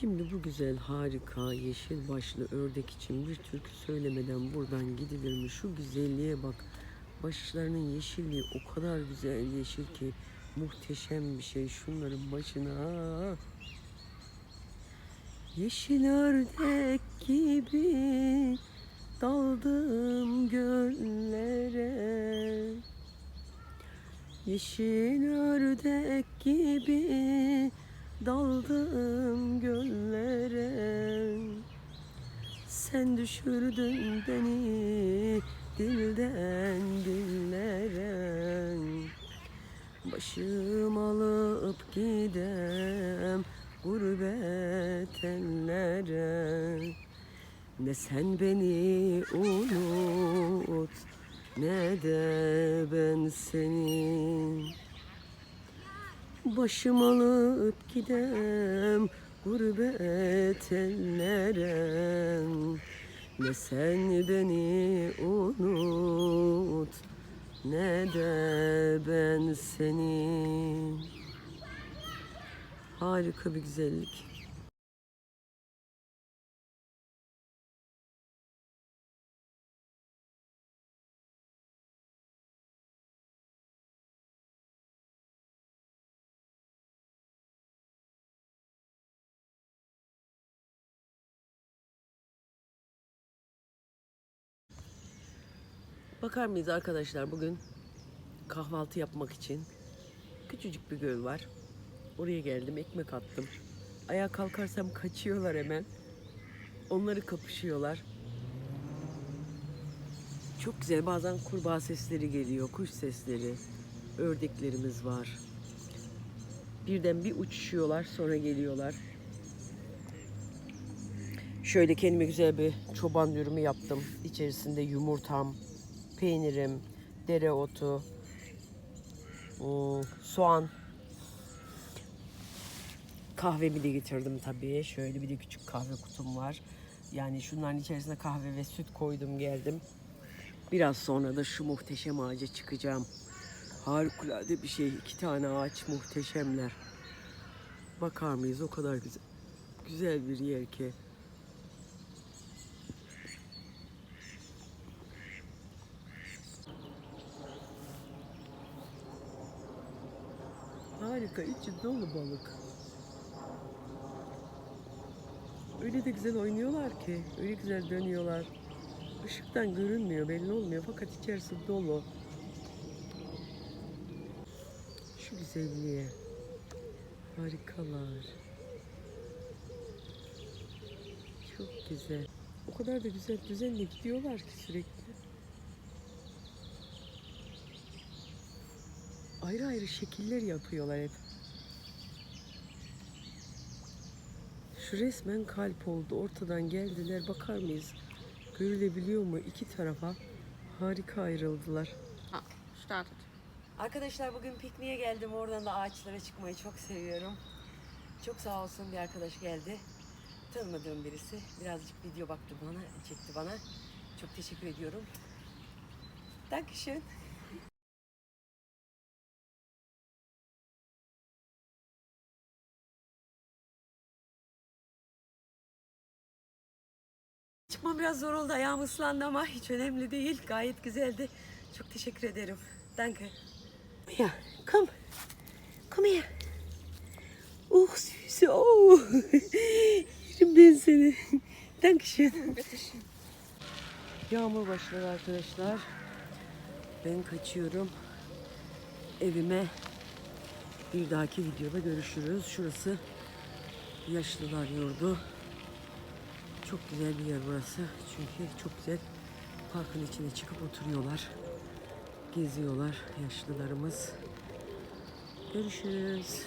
Şimdi bu güzel, harika, yeşil başlı ördek için bir türkü söylemeden buradan gidilir mi? Şu güzelliğe bak. Başlarının yeşilliği o kadar güzel yeşil ki muhteşem bir şey. Şunların başına. Yeşil ördek gibi daldım göllere. Yeşil ördek gibi daldım göllere. Sen düşürdün beni dilden dillere. Başım alıp gidem gurbet ellere. Ne sen beni unut ne de ben seni. Başım alıp gidem gurbet ellere. Ne sen beni unut ne de ben seni. Harika bir güzellik. Bakar mıyız arkadaşlar bugün kahvaltı yapmak için küçücük bir göl var. Oraya geldim ekmek attım. Ayağa kalkarsam kaçıyorlar hemen. Onları kapışıyorlar. Çok güzel bazen kurbağa sesleri geliyor, kuş sesleri. Ördeklerimiz var. Birden bir uçuşuyorlar sonra geliyorlar. Şöyle kendime güzel bir çoban dürümü yaptım. İçerisinde yumurtam, peynirim, dereotu, ım, soğan. Kahvemi de getirdim tabii. Şöyle bir de küçük kahve kutum var. Yani şunların içerisine kahve ve süt koydum geldim. Biraz sonra da şu muhteşem ağaca çıkacağım. Harikulade bir şey. İki tane ağaç muhteşemler. Bakar mıyız? O kadar güzel. Güzel bir yer ki. Harika, içi dolu balık. Öyle de güzel oynuyorlar ki, öyle güzel dönüyorlar. Işıktan görünmüyor, belli olmuyor fakat içerisi dolu. Şu güzelliğe. Harikalar. Çok güzel. O kadar da güzel düzenle gidiyorlar ki sürekli. Ayrı ayrı şekiller yapıyorlar hep. Şu resmen kalp oldu. Ortadan geldiler. Bakar mıyız? Görülebiliyor mu? İki tarafa harika ayrıldılar. Startet. Arkadaşlar bugün pikniğe geldim. Oradan da ağaçlara çıkmayı çok seviyorum. Çok sağ olsun bir arkadaş geldi. Tanımadığım birisi. Birazcık video baktı bana, çekti bana. Çok teşekkür ediyorum. Dankeschön. Çıkmam biraz zor oldu. Ayağım ıslandı ama hiç önemli değil. Gayet güzeldi. Çok teşekkür ederim. Danke. Ja, komm. Komm her. Oh süße. Oh. Yerim ben seni. Dankeschön. Yağmur başladı arkadaşlar. Ben kaçıyorum. Evime. Bir dahaki videoda görüşürüz. Şurası yaşlılar yurdu. Çok güzel bir yer burası. Çünkü çok güzel parkın içine çıkıp oturuyorlar. Geziyorlar yaşlılarımız. Görüşürüz.